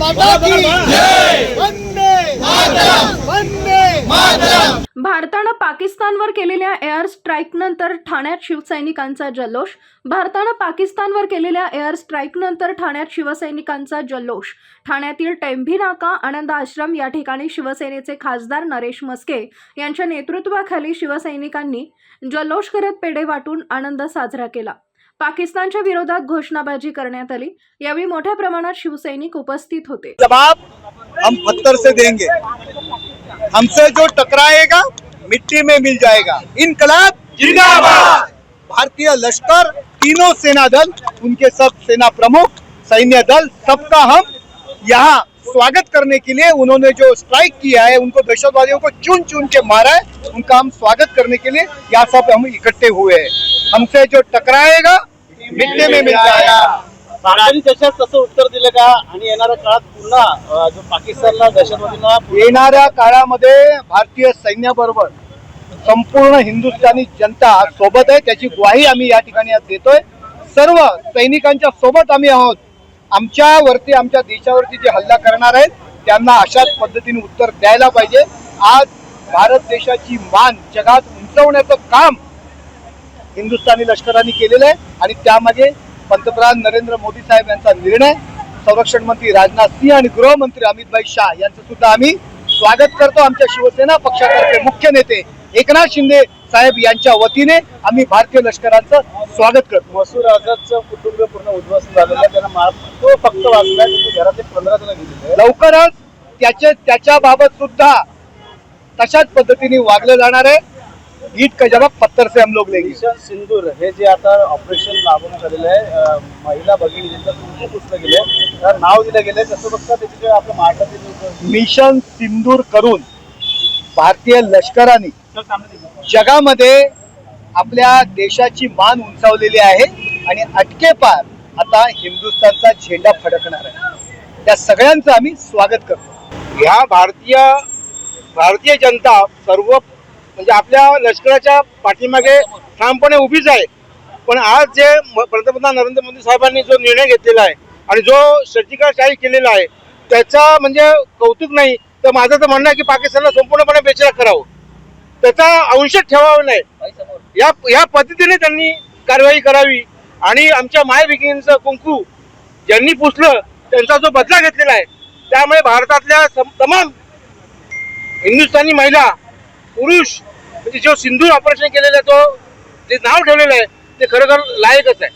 माता की वंदे वंदे भारतानं पाकिस्तानवर केलेल्या एअर स्ट्राईकनंतर ठाण्यात शिवसैनिकांचा जल्लोष. भारतानं पाकिस्तानवर केलेल्या एअर स्ट्राईकनंतर ठाण्यात शिवसैनिकांचा जल्लोष. ठाण्यातील टेंभी नाका आनंद आश्रम या ठिकाणी शिवसेनेचे खासदार नरेश मस्के यांच्या नेतृत्वाखाली शिवसैनिकांनी जल्लोष करत पेढे वाटून आनंद साजरा केला. पाकिस्तानच्या विरोधात घोषणाबाजी करण्यात आली. यावेळी मोठ्या प्रमाणात शिवसैनिक उपस्थित होते. जवाब हम पत्थर से देंगे। हमसे जो टकराएगा मिट्टी में मिल जाएगा। इनकलाब जिंदाबाद। भारतीय लश्कर तीनों सेना दल उनके सब सेना प्रमुख सैन्य दल सबका हम यहाँ स्वागत करने के लिए उन्होंने जो स्ट्राइक किया है उनको दहशतवादियों को चुन चुन के मारा है उनका हम स्वागत करने के लिए यहाँ सब हम इकट्ठे हुए हैं। हमसे जो टकराएगा मिट्टी में मिल जाएगा। भारताने त्याच्यात तसं उत्तर दिलं का? आणि येणाऱ्या काळात पुन्हा जो पाकिस्तानला दहशतवादींना येणाऱ्या काळामध्ये भारतीय सैन्याबरोबर संपूर्ण हिंदुस्थानी जनता सोबत आहे. त्याची ग्वाही आम्ही या ठिकाणी आज देतोय. सर्व सैनिकांच्या सोबत आम्ही आहोत. आमच्या वरती आमच्या देशावरती जे हल्ला करणार आहेत त्यांना अशाच पद्धतीने उत्तर द्यायला पाहिजे. आज भारत देशाची मान जगात उंचवण्याचं काम हिंदुस्थानी लष्कराने केलेलं आहे आणि त्यामागे पंतप्रधान नरेंद्र मोदी साहेब यांचा निर्णय संरक्षण मंत्री राजनाथ सिंह आणि गृहमंत्री अमित भाई शाह यांचं सुद्धा आम्ही स्वागत करतो आमच्या शिवसेना पक्षातर्फे मुख्य नेते एकनाथ शिंदे साहेब यांच्या वतीने आम्ही भारतीय लष्कराचं स्वागत करतो. मसूर आझादचं कुटुंब पूर्ण उद्ध्वस्त झालेलं त्यांना तो फक्त वाचलाय. त्याच्या घरातले पंधरा जण आहेत. लवकरच त्याचे त्याच्याबाबत सुद्धा तशाच पद्धतीने वागलं जाणार आहे. ईट का जवाब पत्थर से हम लोग लेंगे। मिशन सिंदूर हे जे आता ऑपरेशन राबवण्यात आलेलं आहे महिला भगिनी ज्यांचं कुंकू पुसलं गेले त्याला नाव दिलं गेलं तसं बघता त्याचे जे आपल्या महाराष्ट्रातील मिशन सिंदूर करून भारतीय लष्कराने जगामध्ये आपल्या देशाची मान उंचावलेली आहे आणि अटके पार आता हिंदुस्थानचा झेंडा फडकणार आहे. त्या सगळ्यांचं आम्ही स्वागत करतो. ह्या भारतीय भारतीय जनता सर्व म्हणजे आपल्या लष्कराच्या पाठीमागे ठामपणे उभीच आहे. पण आज जे पंतप्रधान नरेंद्र मोदी साहेबांनी जो निर्णय घेतलेला आहे आणि जो सर्जिकल स्ट्राईक केलेला आहे त्याचा म्हणजे कौतुक नाही तर माझं तर म्हणणं आहे की पाकिस्तानला संपूर्णपणे बेचरा करावं. त्याचा अंश ठेवावा नाही. या या पद्धतीने त्यांनी कारवाई करावी आणि आमच्या माय भगिनींचं कुंकू ज्यांनी पुसलं त्यांचा जो बदला घेतलेला आहे त्यामुळे भारतातल्या तमाम हिंदुस्थानी महिला पुरुष म्हणजे जो सिंधू ऑपरेशन केलेलं तो जे नाव ठेवलेलं आहे ते खरोखर लायकच आहे.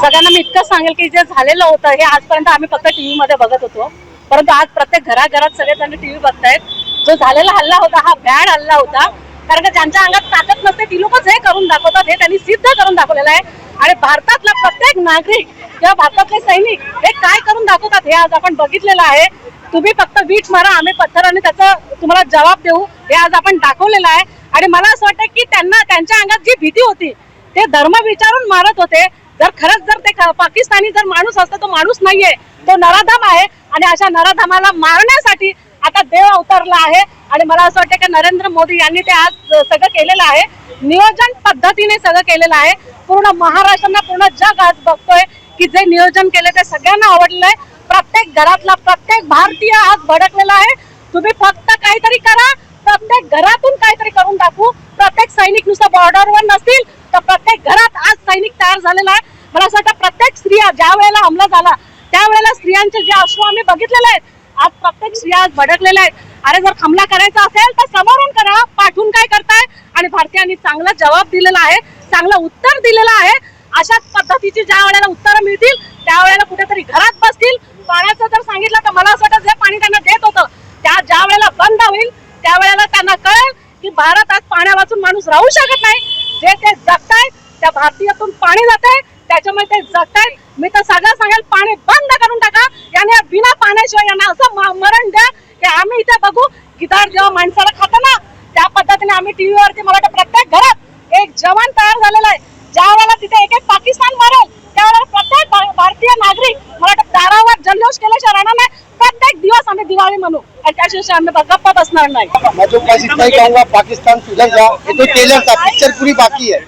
सगळ्यांना मी इतकं सांगेल की जे झालेलं होतं हे आजपर्यंत आम्ही फक्त टीव्ही मध्ये बघत होतो. परंतु आज प्रत्येक घराघरात सगळेजण टीव्ही बघतायत. जो झालेला हल्ला होता हा बॅड हल्ला होता. कारण का ज्यांच्या अंगात ताकद नसते ती लोकच हे करून दाखवतात हे त्यांनी सिद्ध करून दाखवलेलं आहे. आणि भारतातला प्रत्येक नागरिक किंवा भारतातले सैनिक हे काय करून दाखवतात हे आज आपण बघितलेलं आहे. तुम्ही फक्त वीट मारा आम्ही पत्थराने त्याचा तुम्हाला जबाब देऊ. हे आज आपण दाखवलेलं आहे. आणि मला असं वाटतं की त्यांना त्यांच्या अंगात जी भीती होती ते धर्म विचारून मारत होते. जर खरंच जर ते पाकिस्तानी जर माणूस असता तो माणूस नाहीये. तो नराधाम आहे. आणि अशा नराधामाला मारण्यासाठी आता देव अवतरला आहे. आणि मला असं वाटतं की नरेंद्र मोदी यांनी ते आज सगळं केलेलं आहे. नियोजन पद्धतीने सगळं केलेलं आहे. पूर्ण महाराष्ट्रांना पूर्ण जग आज बघतोय की जे नियोजन केले ते सगळ्यांना आवडलेलं आहे. प्रत्येक घरातला प्रत्येक भारतीय आज भडकलेला आहे. तुम्ही फक्त काहीतरी करा. प्रत्येक घरातून काहीतरी करून टाकू. प्रत्येक सैनिक नुसतं बॉर्डरवर नसतील तर प्रत्येक घरात आज सैनिक तयार झालेला आहे. मला असं वाटतं प्रत्येक स्त्रिया ज्या वेळेला हमला झाला त्यावेळेला स्त्रियांचे जे अश्रू आम्ही बघितलेले आहेत आज प्रत्येक स्त्रिया आज भडकलेल्या आहेत. अरे जर हमला करायचा असेल तर समोरून करा. पाठवून काय करताय? आणि भारतीयांनी चांगला जबाब दिलेला आहे चांगलं उत्तर दिलेलं आहे. अशाच पद्धतीची ज्या वेळेला उत्तरं मिळतील त्यावेळेला कुठेतरी घरात बसतील. पाण्याचं जर सांगितलं तर मला असं वाटतं जे पाणी त्यांना देत होतं त्या ज्या वेळेला बंद होईल त्यावेळेला त्यांना कळेल की भारत आज पाण्या वाचून माणूस राहू शकत नाही. जे ते जगतायत त्या भारतीयातून पाणी जात आहे त्याच्यामुळे ते जगतायत. मी तर सगळं सांगेल पाणी बंद करून टाका. याने बिना पाण्याशिवाय यांना असं मरण द्या. की आम्ही इथे बघू. गिधाड जेव्हा माणसाला खातं ना त्या पद्धतीने आम्ही टीव्हीवरती मला वाटतं प्रत्येक घरात एक जवान तयार झालेला आहे. ज्या वेळेला तिथे एक एक पाकिस्तान मरेल त्यावेळेला प्रत्येक भारतीय नागरिक मला वाटतं दारावर जल्लोष केल्याशिवाय राहणार नाही. प्रत्येक दिवस आम्ही दिवाळी म्हणू. आणि त्याशिवाय आम्ही गप्पा बसणार नाही. मैं तो बस इतना ही कहूंगा पाकिस्तान सुधर जा ये तो टेलर था पिक्चर पूरी बाकी है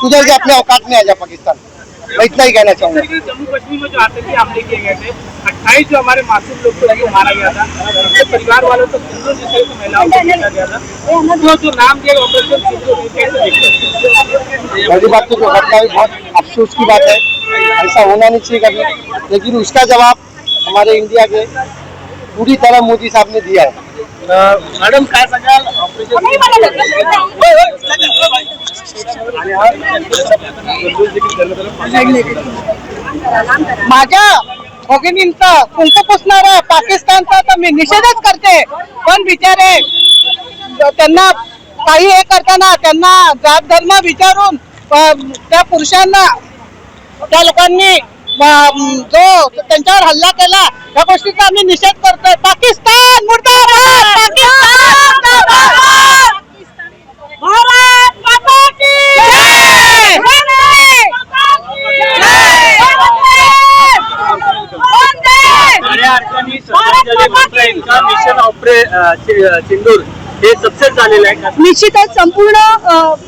सुधर जा अपने औकात में आ जा पाकिस्तान मैं इतना ही कहना चाहूँगा जम्मू कश्मीर में जो आतंकी हमले किए गए थे अट्ठाईस जो हमारे मासूम लोग को जो मारा गया था उनके परिवार वालों को जैसे तो महिलाओं को भेजा गया था जो जो नाम दिया गया ऑपरेशन हैं? पहली बात तो जो घटना हुई बहुत अफसोस की बात है ऐसा होना नहीं चाहिए कभी लेकिन उसका जवाब हमारे इंडिया के पूरी तरह मोदी साहब ने दिया है मैडम काय सांगाल ऑपरेशन माझ्या भगिनींचा कुंकू पुसणारा पाकिस्तानचा तर मी निषेधच करते. पण बिचारे त्यांना काही हे करताना त्यांना जात धर्म विचारून त्या पुरुषांना त्या लोकांनी जो त्यांच्यावर हल्ला केला या गोष्टीचा आम्ही निषेध करतोय. पाकिस्तान मुर्दाबाद! पाकिस्तान मुर्दाबाद! भारत माता की जय! साऱ्या अडचणी सत्तर मात्र इनका मिशन ऑपरे सिंदूर हे सक्सेस झालेलं आहे. का निश्चितच संपूर्ण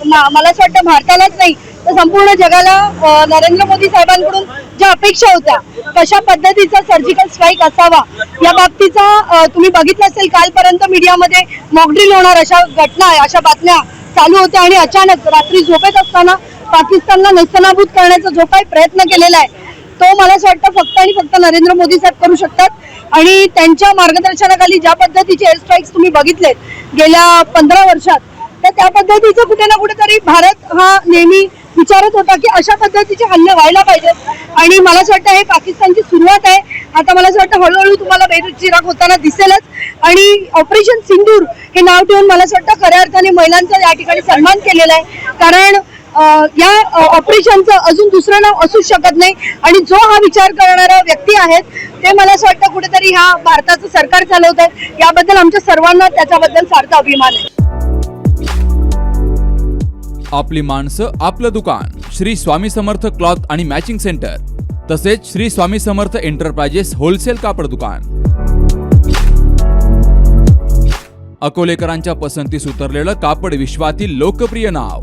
मला असं वाटतं भारतालाच नाही तर संपूर्ण जगाला नरेंद्र मोदी साहेबांकडून ज्या अपेक्षा होत्या कशा पद्धतीचा सर्जिकल स्ट्राईक असावा या बाबतीचा तुम्ही बघितलं असेल कालपर्यंत मीडियामध्ये मॉकड्रिल होणार अशा घटना अशा बातम्या चालू होत्या आणि अचानक रात्री झोपेत असताना पाकिस्तानला नेस्तनाभूत करण्याचा जो काही प्रयत्न केलेला आहे तो मला असं वाटतं फक्त आणि फक्त नरेंद्र मोदी साहेब करू शकतात. आणि त्यांच्या मार्गदर्शनाखाली ज्या पद्धतीचे एअर स्ट्राईक्स तुम्ही बघितलेत गेल्या पंधरा वर्षात तर त्या पद्धतीचं कुठे ना कुठेतरी भारत हा नेहमी विचारत होता की अशा पद्धतीचे हल्ले व्हायला पाहिजेत. आणि मला असं वाटतं हे पाकिस्तानची सुरुवात आहे. आता मला असं वाटतं हळूहळू तुम्हाला बेरुचिराग होताना दिसेलच. आणि ऑपरेशन सिंदूर हे नाव ठेवून मला असं वाटतं खऱ्या अर्थाने महिलांचा या ठिकाणी सन्मान केलेला आहे. कारण या ऑपरेशनचं अजून दुसरं नाव असूच शकत नाही. आणि जो हा विचार करणारा व्यक्ती आहेत ते मला असं वाटतं कुठेतरी ह्या भारताचं सरकार चालवत आहे याबद्दल आमच्या सर्वांना त्याच्याबद्दल सारखा अभिमान आहे. आपली माणसं आपलं दुकान. श्री स्वामी समर्थ क्लॉथ आणि मॅचिंग सेंटर. तसेच श्री स्वामी समर्थ एंटरप्राइजेस होलसेल कापड दुकान. अकोलेकरांच्या पसंतीस उतरलेलं कापड विश्वातील लोकप्रिय नाव.